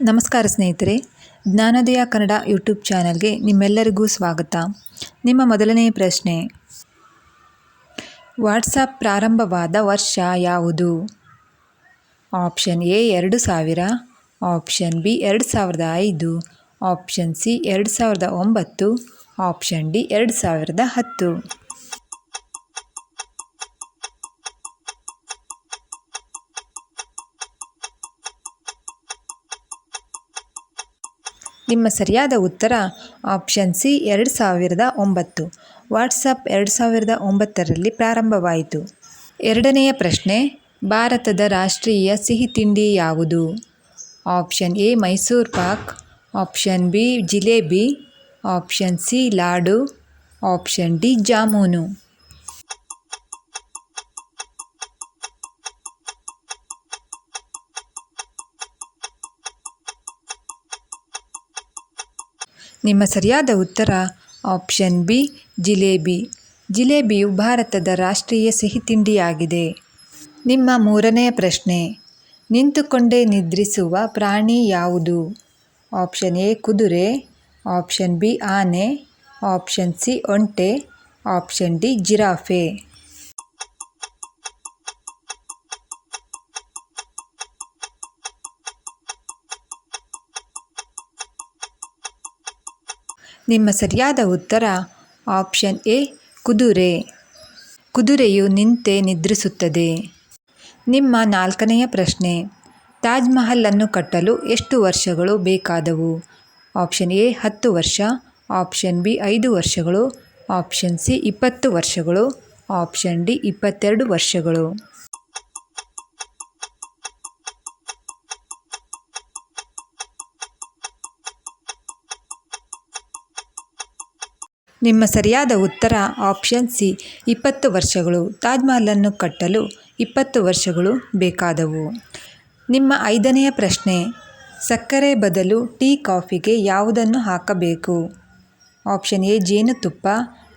ನಮಸ್ಕಾರ ಸ್ನೇಹಿತರೆ, ಜ್ಞಾನೋದಯ ಕನ್ನಡ ಯೂಟ್ಯೂಬ್ ಚಾನಲ್ಗೆ ನಿಮ್ಮೆಲ್ಲರಿಗೂ ಸ್ವಾಗತ. ನಿಮ್ಮ ಮೊದಲನೇ ಪ್ರಶ್ನೆ, ವಾಟ್ಸಾಪ್ ಪ್ರಾರಂಭವಾದ ವರ್ಷ ಯಾವುದು? ಆಪ್ಷನ್ ಎ ಎರಡು ಸಾವಿರ, ಆಪ್ಷನ್ ಬಿ ಎರಡು ಸಾವಿರದ ಐದು, ಆಪ್ಷನ್ ಸಿ ಎರಡು ಸಾವಿರದ ಒಂಬತ್ತು, ಆಪ್ಷನ್ ಡಿ ಎರಡು ಸಾವಿರದ ಹತ್ತು. ನಿಮ್ಮ ಸರಿಯಾದ ಉತ್ತರ ಆಪ್ಷನ್ ಸಿ ಎರಡು ಸಾವಿರದ ಒಂಬತ್ತು. ವಾಟ್ಸಪ್ ಎರಡು ಸಾವಿರದ ಒಂಬತ್ತರಲ್ಲಿ ಪ್ರಾರಂಭವಾಯಿತು. ಎರಡನೆಯ ಪ್ರಶ್ನೆ, ಭಾರತದ ರಾಷ್ಟ್ರೀಯ ಸಿಹಿ ತಿಂಡಿ ಯಾವುದು? Option A, Mysuru pak. Option B, jalebi. Option C, laddu. Option D, jamun. ನಿಮ್ಮ ಸರಿಯಾದ ಉತ್ತರ, ಆಪ್ಷನ್ ಬಿ, ಜಿಲೇಬಿ. ಜಿಲೇಬಿಯು ಭಾರತದ ರಾಷ್ಟ್ರೀಯ ಸಿಹಿ ತಿಂಡಿಯಾಗಿದೆ. ನಿಮ್ಮ ಮೂರನೆಯ ಪ್ರಶ್ನೆ, ನಿಂತುಕೊಂಡೇ ನಿದ್ರಿಸುವ ಪ್ರಾಣಿ ಯಾವುದು? ಆಪ್ಷನ್ ಎ, ಕುದುರೆ. ಆಪ್ಷನ್ ಬಿ, ಆನೆ. ಆಪ್ಷನ್ ಸಿ, ಒಂಟೆ. Option D, giraffe. ನಿಮ್ಮ ಸರಿಯಾದ ಉತ್ತರ ಆಪ್ಷನ್ ಎ, ಕುದುರೆ. ಕುದುರೆಯು ನಿಂತೆ ನಿದ್ರಿಸುತ್ತದೆ. ನಿಮ್ಮ ನಾಲ್ಕನೆಯ ಪ್ರಶ್ನೆ, ತಾಜ್ ಮಹಲನ್ನು ಕಟ್ಟಲು ಎಷ್ಟು ವರ್ಷಗಳು ಬೇಕಾದವು? ಆಪ್ಷನ್ ಎ, ಹತ್ತು ವರ್ಷ. ಆಪ್ಷನ್ ಬಿ, ಐದು ವರ್ಷಗಳು. ಆಪ್ಷನ್ ಸಿ, ಇಪ್ಪತ್ತು ವರ್ಷಗಳು. ಆಪ್ಷನ್ ಡಿ, ಇಪ್ಪತ್ತೆರಡು ವರ್ಷಗಳು. ನಿಮ್ಮ ಸರಿಯಾದ ಉತ್ತರ ಆಪ್ಷನ್ ಸಿ, ಇಪ್ಪತ್ತು ವರ್ಷಗಳು. ತಾಜ್ಮಹಲನ್ನು ಕಟ್ಟಲು ಇಪ್ಪತ್ತು ವರ್ಷಗಳು ಬೇಕಾದವು. ನಿಮ್ಮ ಐದನೆಯ ಪ್ರಶ್ನೆ, ಸಕ್ಕರೆ ಬದಲು ಟೀ ಕಾಫಿಗೆ ಯಾವುದನ್ನು ಹಾಕಬೇಕು? ಆಪ್ಷನ್ ಎ, ಜೇನುತುಪ್ಪ.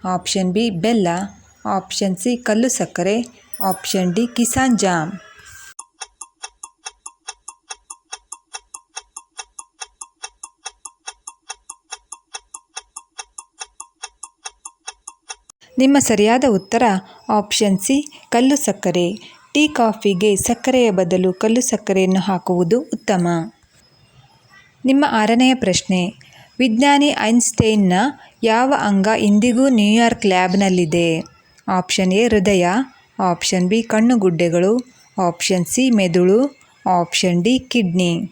ಆಪ್ಷನ್ ಬಿ, ಬೆಲ್ಲ. ಆಪ್ಷನ್ ಸಿ, ಕಲ್ಲು ಸಕ್ಕರೆ. Option D, Kissan jam. ನಿಮ್ಮ ಸರಿಯಾದ ಉತ್ತರ ಆಪ್ಷನ್ ಸಿ, ಕಲ್ಲು ಸಕ್ಕರೆ. ಟೀ ಕಾಫಿಗೆ ಸಕ್ಕರೆಯ ಬದಲು ಕಲ್ಲು ಸಕ್ಕರೆಯನ್ನು ಹಾಕುವುದು ಉತ್ತಮ. ನಿಮ್ಮ ಆರನೆಯ ಪ್ರಶ್ನೆ, ವಿಜ್ಞಾನಿ ಐನ್ಸ್ಟೈನ್ನ ಯಾವ ಅಂಗ ಇಂದಿಗೂ ನ್ಯೂಯಾರ್ಕ್ ಲ್ಯಾಬ್ನಲ್ಲಿದೆ? ಆಪ್ಷನ್ ಎ, ಹೃದಯ. ಆಪ್ಷನ್ ಬಿ, ಕಣ್ಣುಗುಡ್ಡೆಗಳು. ಆಪ್ಷನ್ ಸಿ, ಮೆದುಳು. Option D, kidney.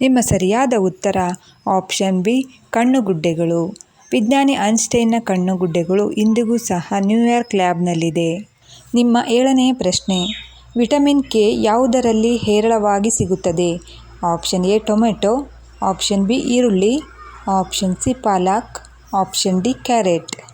ನಿಮ್ಮ ಸರಿಯಾದ ಉತ್ತರ ಆಪ್ಷನ್ ಬಿ, ಕಣ್ಣುಗುಡ್ಡೆಗಳು. ವಿಜ್ಞಾನಿ ಐನ್ಸ್ಟೈನ್ನ ಕಣ್ಣುಗುಡ್ಡೆಗಳು ಇಂದಿಗೂ ಸಹ ನ್ಯೂಯಾರ್ಕ್ ಲ್ಯಾಬ್ನಲ್ಲಿದೆ. ನಿಮ್ಮ ಏಳನೆಯ ಪ್ರಶ್ನೆ, ವಿಟಮಿನ್ ಕೆ ಯಾವುದರಲ್ಲಿ ಹೇರಳವಾಗಿ ಸಿಗುತ್ತದೆ? Option A, tomato. Option B, ಈರುಳ್ಳಿ. ಆಪ್ಷನ್ ಸಿ, ಪಾಲಕ್. Option D, carrot.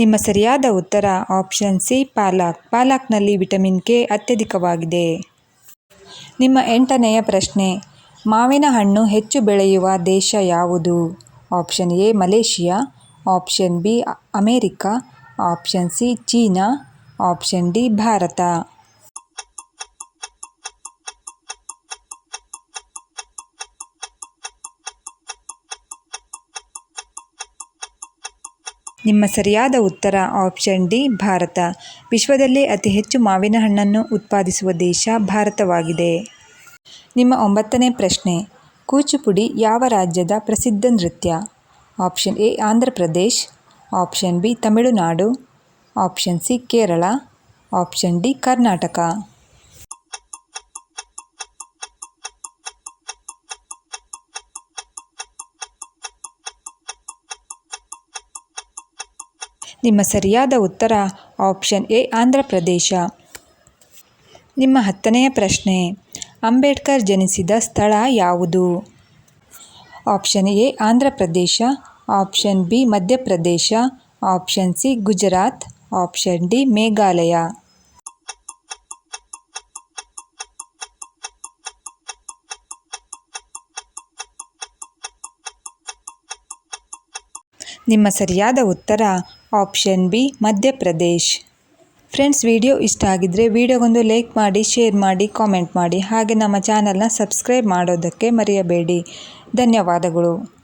ನಿಮ್ಮ ಸರಿಯಾದ ಉತ್ತರ ಆಪ್ಷನ್ ಸಿ, ಪಾಲಕ್. ಪಾಲಕ್ನಲ್ಲಿ ವಿಟಮಿನ್ ಕೆ ಅತ್ಯಧಿಕವಾಗಿದೆ. ನಿಮ್ಮ ಎಂಟನೆಯ ಪ್ರಶ್ನೆ, ಮಾವಿನ ಹಣ್ಣು ಹೆಚ್ಚು ಬೆಳೆಯುವ ದೇಶ ಯಾವುದು? Option A, Malaysia. Option B America. Option C, China. Option D, Bharat. ನಿಮ್ಮ ಸರಿಯಾದ ಉತ್ತರ ಆಪ್ಷನ್ ಡಿ, ಭಾರತ. ವಿಶ್ವದಲ್ಲೇ ಅತಿ ಹೆಚ್ಚು ಮಾವಿನ ಹಣ್ಣನ್ನು ಉತ್ಪಾದಿಸುವ ದೇಶ ಭಾರತವಾಗಿದೆ. ನಿಮ್ಮ ಒಂಬತ್ತನೇ ಪ್ರಶ್ನೆ, ಕೂಚುಪುಡಿ ಯಾವ ರಾಜ್ಯದ ಪ್ರಸಿದ್ಧ ನೃತ್ಯ? Option A, Andhra Pradesh. Option B, Tamil Nadu. Option C, Kerala. Option D, Karnataka. ನಿಮ್ಮ ಸರಿಯಾದ ಉತ್ತರ ಆಪ್ಷನ್ ಎ, ಆಂಧ್ರ ಪ್ರದೇಶ. ನಿಮ್ಮ ಹತ್ತನೆಯ ಪ್ರಶ್ನೆ, ಅಂಬೇಡ್ಕರ್ ಜನಿಸಿದ ಸ್ಥಳ ಯಾವುದು? Option A, Andhra Pradesh, option B Madhya Pradesh option C, Gujarat, option D, Meghalaya. ನಿಮ್ಮ ಸರಿಯಾದ ಉತ್ತರ option B, Madhya Pradesh. Friends, video ಇಷ್ಟ ಆಗಿದ್ದರೆ ವಿಡಿಯೋಗೊಂದು ಲೈಕ್ ಮಾಡಿ, ಶೇರ್ ಮಾಡಿ, ಕಾಮೆಂಟ್ ಮಾಡಿ. ಹಾಗೆ ನಮ್ಮ ಚಾನಲ್ನ ಸಬ್ಸ್ಕ್ರೈಬ್ ಮಾಡೋದಕ್ಕೆ ಮರೆಯಬೇಡಿ. ಧನ್ಯವಾದಗಳು.